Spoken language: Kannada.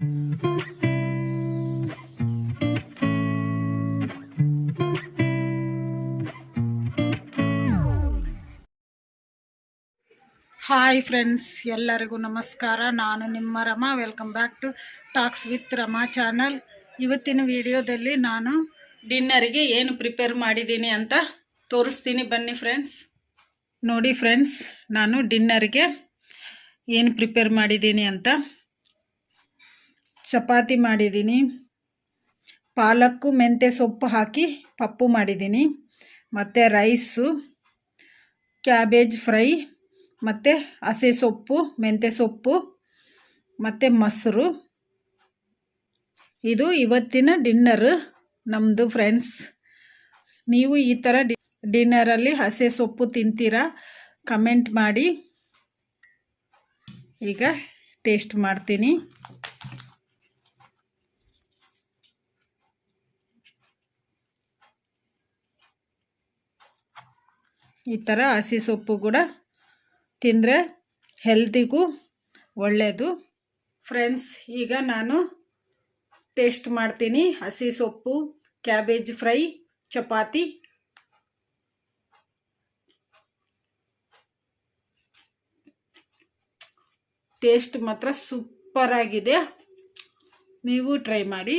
ಹಾಯ್ ಫ್ರೆಂಡ್ಸ್ ಎಲ್ಲರಿಗೂ ನಮಸ್ಕಾರ. ನಾನು ನಿಮ್ಮ Rama. Welcome back to talks with Rama channel ಇವತ್ತಿನ ವಿಡಿಯೋದಲ್ಲಿ ನಾನು ಡಿನ್ನರಿಗೆ ಏನು ಪ್ರಿಪೇರ್ ಮಾಡಿದ್ದೀನಿ ಅಂತ ತೋರಿಸ್ತೀನಿ. ಬನ್ನಿ ಫ್ರೆಂಡ್ಸ್ ನೋಡಿ ಫ್ರೆಂಡ್ಸ್ ನಾನು ಡಿನ್ನರಿಗೆ ಏನು ಪ್ರಿಪೇರ್ ಮಾಡಿದ್ದೀನಿ ಅಂತ ಚಪಾತಿ ಮಾಡಿದ್ದೀನಿ. ಪಾಲಕ್ಕು, ಮೆಂತ್ಯ ಸೊಪ್ಪು ಹಾಕಿ ಪಪ್ಪು ಮಾಡಿದ್ದೀನಿ. ಮತ್ತು ರೈಸು, ಕ್ಯಾಬೇಜ್ ಫ್ರೈ, ಮತ್ತು ಹಸೆ ಸೊಪ್ಪು, ಮೆಂತ್ಯ ಸೊಪ್ಪು, ಮತ್ತು ಮೊಸರು. ಇದು ಇವತ್ತಿನ ಡಿನ್ನರ್ ನಮ್ಮದು ಫ್ರೆಂಡ್ಸ್. ನೀವು ಈ ಥರ ಡಿ, ಡಿನ್ನರಲ್ಲಿ ಹಸೆ ಸೊಪ್ಪು ತಿಂತೀರಾ ಕಮೆಂಟ್ ಮಾಡಿ. ಈಗ ಟೇಸ್ಟ್ ಮಾಡ್ತೀನಿ. ಈ ಥರ ಹಸಿ ಸೊಪ್ಪು ಕೂಡ ತಿಂದರೆ ಹೆಲ್ತಿಗೂ ಒಳ್ಳೆಯದು ಫ್ರೆಂಡ್ಸ್ ಈಗ ನಾನು ಟೇಸ್ಟ್ ಮಾಡ್ತೀನಿ ಹಸಿ ಸೊಪ್ಪು ಕ್ಯಾಬೇಜ್ ಫ್ರೈ ಚಪಾತಿ. ಟೇಸ್ಟ್ ಮಾತ್ರ ಸೂಪರ್ ಆಗಿದೆ. ನೀವು ಟ್ರೈ ಮಾಡಿ.